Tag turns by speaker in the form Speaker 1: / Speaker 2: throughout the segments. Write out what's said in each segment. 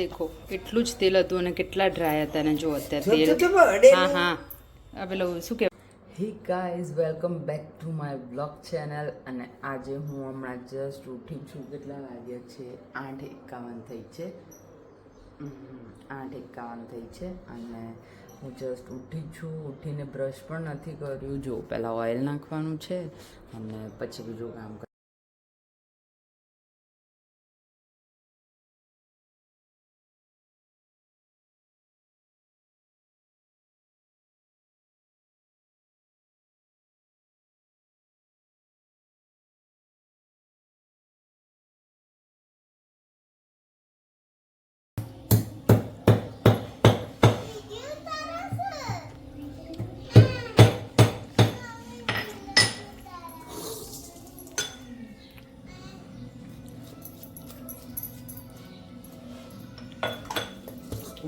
Speaker 1: દેખો કેટલું જ તેલ હતું અને કેટલા ડ્રાય હતા અને જો અત્યારે તેલ. હા હા. આ પેલું શું કહેવાય? Hi guys welcome back to my blog channel અને આજે હું હમણાં જસ્ટ ઉઠી છું કેટલા વાગ્યા છે? આઠ એકાવન થઈ છે. આઠ એકાવન થઈ છે. અને હું જસ્ટ ઉઠી છું. ઉઠીને બ્રશ પણ નથી કર્યું. જો પહેલાં ઓઇલ નાખવાનું છે. અને પછી બીજું કામ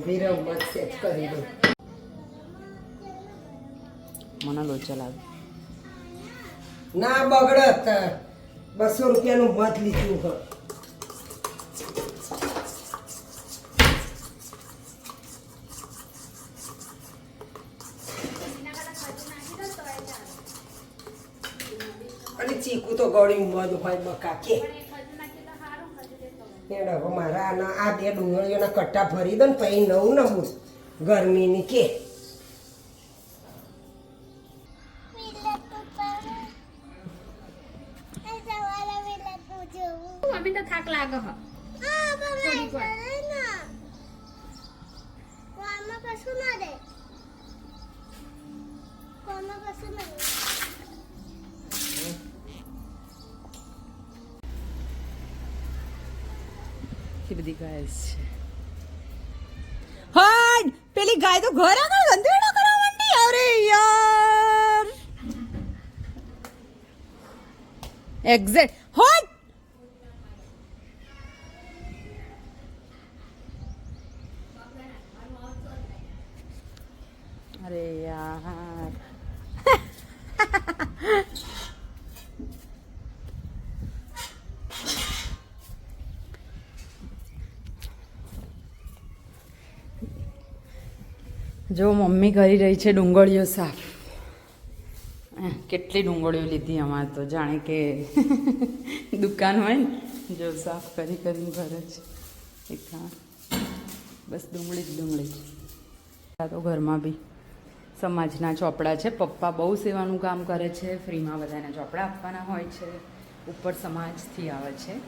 Speaker 2: મત સેટ કરી દો
Speaker 1: મને લોચા લાગે.
Speaker 2: ના બગડત. બસો રૂપિયાનું મત લીધું હ. અને ચીકુ તો ગળ્યું મધ હોય બકા કે. એડા હવે મારા આના આ બે ડુંગળીઓના કટ્ટા ભરી દો ને પછી નવું નવું ગરમીની કે.
Speaker 3: મમ્મી તો થાક લાગે હ. થોડીક
Speaker 1: બધી ગાય છે હટ પેલી ગાય તો ઘર આગળ ગંધેડો કરવા માંડી અરે યાર. એક્ઝેક્ટ હટ અરે યાર જો મમ્મી કરી રહી છે ડુંગળીઓ સાફ. કેટલી ડુંગળીઓ લીધી અમારે તો, જાણે કે દુકાન હોય ને, જો સાફ કરી કરીને ઘરે જ એક બસ ડુંગળી જ ડુંગળી. આ તો ઘરમાં બી સમાજના ચોપડા છે. પપ્પા બહુ સેવાનું કામ કરે છે. ફ્રીમાં બધાને ચોપડા આપવાના હોય છે. ઉપર સમાજથી આવે છે.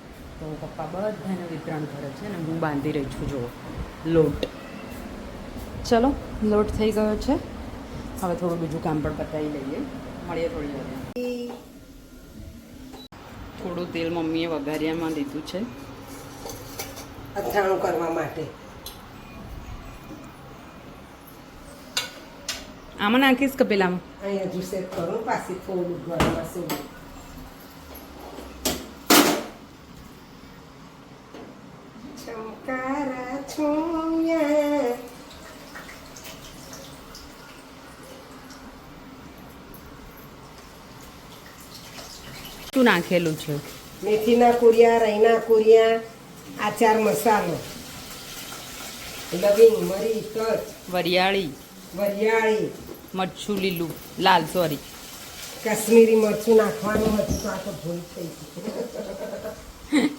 Speaker 1: તો પપ્પા બધાને વિતરણ કરે છે અને હું બાંધી રહી છું જો લોટ. ચલો લોટ થઈ ગયો છે. હવે થોડું બીજું કામ પણ પતાવી લઈએ. મળીએ થોડી વાર. થોડું તેલ મમ્મીએ વઘારિયામાં લીધું છે.
Speaker 2: અથાણું કરવા માટે.
Speaker 1: આમાં નાખીશ કે પેલામાં?
Speaker 2: અહીંયા હજુ સેટ કરું પાછી થોડું ગરમ હશે ચમકારા છોયા
Speaker 1: શું નાખેલું છે.
Speaker 2: મેથીના કુરિયા રૈના કુરિયા આચાર મસાલો. લવિંગ મરી તજ
Speaker 1: વરિયાળી.
Speaker 2: વરિયાળી.
Speaker 1: મરચું લીલું લાલ સોરી.
Speaker 2: કાશ્મીરી મરચું નાખવાનું હતું તો આ તો ભૂલ થઈ ગઈ.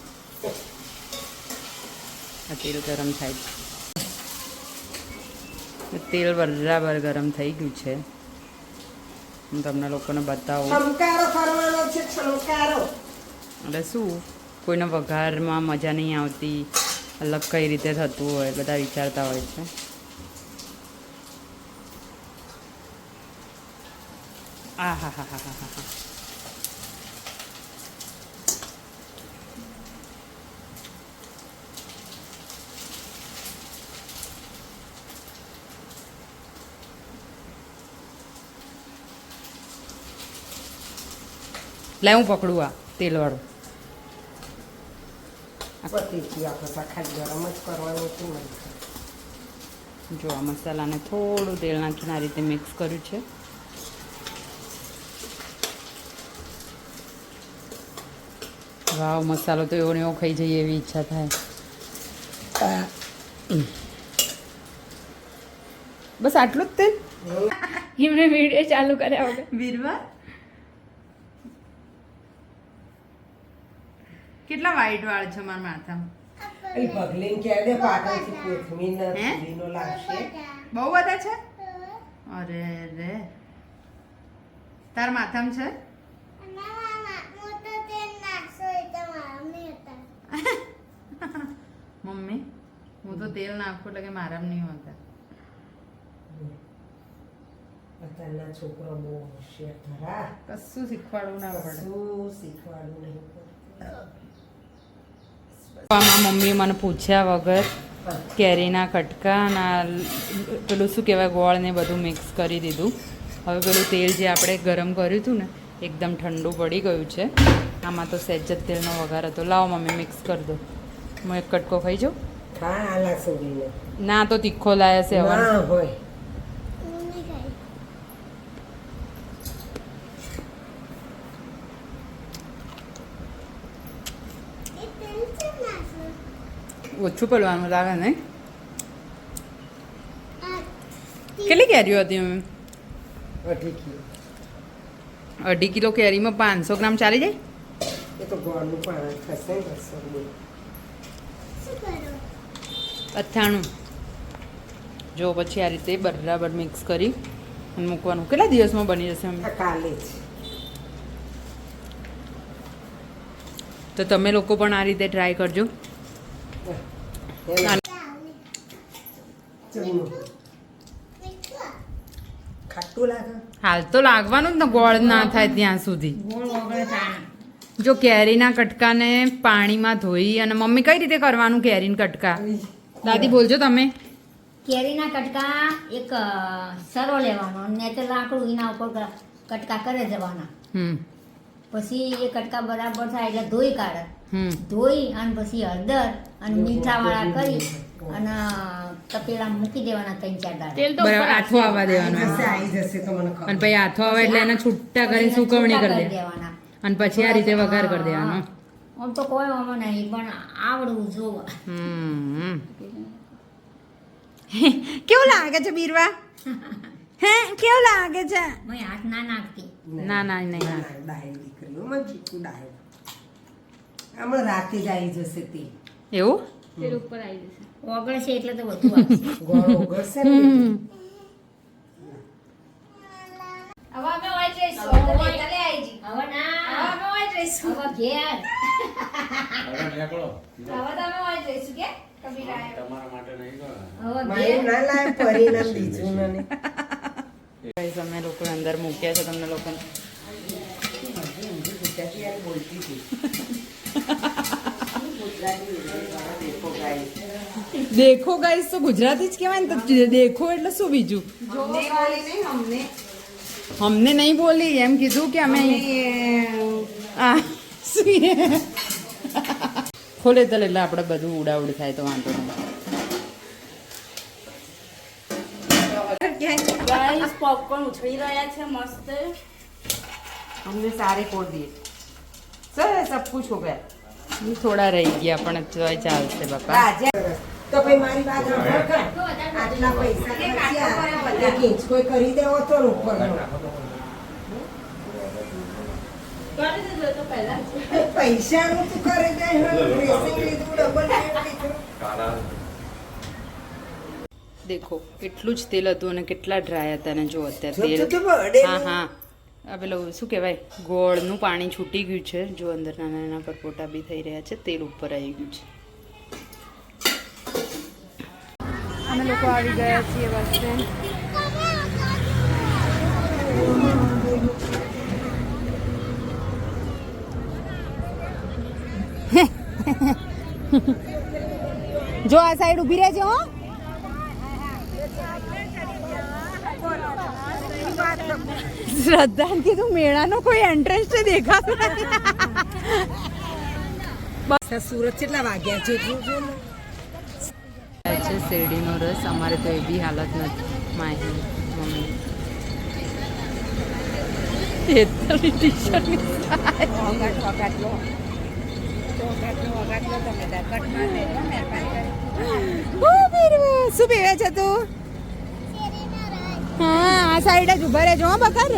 Speaker 1: તેલ ગરમ થાય. તેલ બરાબર ગરમ થઈ ગયું છે. હું તમને લોકોને બતાવું.
Speaker 2: કરવાનો છે
Speaker 1: એટલે શું? કોઈને વઘારમાં મજા નહીં આવતી. અલગ કઈ રીતે થતું હોય બધા વિચારતા હોય છે. આ હા હા હા હા હા લે હું પકડું આ તેલવાળું.
Speaker 2: તો જ કરવાનું છે ને
Speaker 1: જો આ મસાલાને થોડું તેલ નાખીને આ રીતે મિક્સ કર્યું છે. વાવ મસાલો તો એવો ને એવો ખાઈ જઈએ એવી ઈચ્છા થાય. બસ આટલું જ તેલ
Speaker 3: એમને વીડિયો ચાલુ કર્યા વગર.
Speaker 1: વીરવા? કેટલા વાઈટ વાળ છે મારા માથામાં?
Speaker 2: એ ભગલીન કહે દે પાટણથી કોથમીર ને
Speaker 1: હે?
Speaker 2: પુદીનો
Speaker 1: બહુ બધા છે? અરે રે. તાર માથામાં છે? મમ્મી હું તો તેલ નાખું એટલે કે મારામાં નહીં હોતા.
Speaker 2: અત્યારના છોકરો બહુ હોશિયાર ખરા
Speaker 1: કશું શીખવાડવું ના પડે.
Speaker 2: શું શીખવાડવું નહીં.
Speaker 1: આમાં મમ્મીએ મને પૂછ્યા વગર કેરીના કટકા અને પેલું શું કહેવાય ગોળ ને બધું મિક્સ કરી દીધું. હવે પેલું તેલ જે આપણે ગરમ કર્યું હતું ને એકદમ ઠંડુ પડી ગયું છે. આમાં તો સહેજ જ તેલનો વઘાર હતો. લાવો મમ્મી મિક્સ કરી દો. હું એક કટકો ખાઈ જાઉં? ના તો તીખો લાયા છે હવે
Speaker 2: ના હોય
Speaker 1: ઓછું પડવાનું લાગે નહીં કેટલી કેરીઓ હતી અમે
Speaker 2: અઢી કિલો.
Speaker 1: અઢી કિલો કેરીમાં પાંચસો ગ્રામ ચાલી જાય?
Speaker 2: એ તો ગોળનું પાણી થશે
Speaker 1: અથાણું. જો પછી આ રીતે બરાબર મિક્સ કરી અને મૂકવાનું. કેટલા દિવસમાં બની જશે
Speaker 2: કાલે જ.
Speaker 1: તો તમે લોકો પણ આ રીતે ટ્રાય કરજો. હાલ તો લાગવાનું જ ને ગોળ ના થાય ત્યાં સુધી. જો કેરીના કટકાને પાણીમાં ધોઈ અને મમ્મી કઈ રીતે કરવાનું કેરીના કટકા? દાદી બોલજો તમે.
Speaker 4: કેરીના કટકા એક સરો લેવાનો ને તો લાકડું એના ઉપર કટકા કરે જવાના. પછી એ કટકા બરાબર થાય એટલે ધોઈ કાઢે. ધોઈ અને પછી હળદર અને મીઠાવાળા કરી અને તપેલા મૂકી દેવાના ત્રણ ચાર દાળ
Speaker 3: તેલ તો
Speaker 1: બરાબર આથો આવવા દેવાનો
Speaker 2: જશે જશે તો મને ખબર.
Speaker 1: અને પછી આથો આવે એટલે એને છૂટા કરીને સુકવણી કરી
Speaker 4: દેવાના.
Speaker 1: અને પછી આ રીતે વઘાર કરી દેવાનો.
Speaker 4: આમ તો કોઈ આમાં નહીં પણ આવડવું જોવા.
Speaker 1: કેવું લાગે છે બીરવા? હે કેવું લાગે છે?
Speaker 4: મેં હાથ ના નાખતી.
Speaker 1: ના ના નહીં ના
Speaker 2: ડાયલ દીકરીઓ માં ચીકુ ડાયલ હમણાં રાતે જ આવી જશે તે.
Speaker 1: એવું?
Speaker 3: તેલ ઉપર આવી જશે.
Speaker 4: ઓગળશે એટલે તો બધું આવશે
Speaker 2: ગોળ ઓગળશે ને
Speaker 3: હવે અમે
Speaker 4: હવે તો
Speaker 3: તલે આવી જી.
Speaker 4: હવે ના.
Speaker 3: હવે અમે હોય જઈશું
Speaker 4: હવે ઘેર.
Speaker 3: હવે તો અમે હોય જઈશું કે?
Speaker 5: તમારા માટે નહીં કરો
Speaker 4: હવે
Speaker 2: ના પરિણામ બીજું
Speaker 1: અમે લોકો અંદર મૂક્યા છે તમને લોકોને.
Speaker 2: બોલતી હતી. ગુજરાતી દેખો ગાઈસ
Speaker 1: દેખો ગાઈસ તો ગુજરાતી જ કહેવાય ને તો દેખો એટલે શું બીજું
Speaker 2: हमने बोली नहीं हमने
Speaker 1: અમને નહીં બોલી એમ કીધું કે અમે આ શું એ? ખોલે તો એટલે આપણે બધું ઉડાઉડ થાય તો વાંધો નહીં
Speaker 6: ગાઈસ પોપકોર્ન ઉછળી રહ્યા છે મસ્ત
Speaker 1: हमने सारे खोल दिए सर सब कुछ हो गया થોડા રહી ગયા પણ તોય ચાલશે બાપા.
Speaker 2: તો ભાઈ મારી વાત આટલા પૈસા કોઈ કરી દેવો તો
Speaker 6: પૈસા નું તું
Speaker 2: કરે
Speaker 1: દેખો કેટલું જ તેલ હતું અને કેટલા ડ્રાય હતા ને જો અત્યારે તેલ. હા હા. આ પેલું શું કહેવાય, ગોળનું પાણી છૂટી ગયું છે. જો અંદર નાના નાના પરપોટા બી થઈ રહ્યા છે, તેલ ઉપર આવી ગયું છે. અમે લોકો આવી ગયા છીએ બસ સ્ટેન્ડ. જો આ સાઈડ ઊભી રહેજો હો. શ્રદ્ધા કીધું મેળાનો કોઈ એન્ટ્રન્સ છે દેખાતું નથી.
Speaker 2: સુરત કેટલા વાગ્યા છે?
Speaker 1: શેરડીનો રસ. અમારે તો એવી હાલત નથી. માહી મમ્મી. તેતરી ટી-શર્ટ શું પીવે છે તું? આ સાઈડ જ ઊભા રહેજો. બકર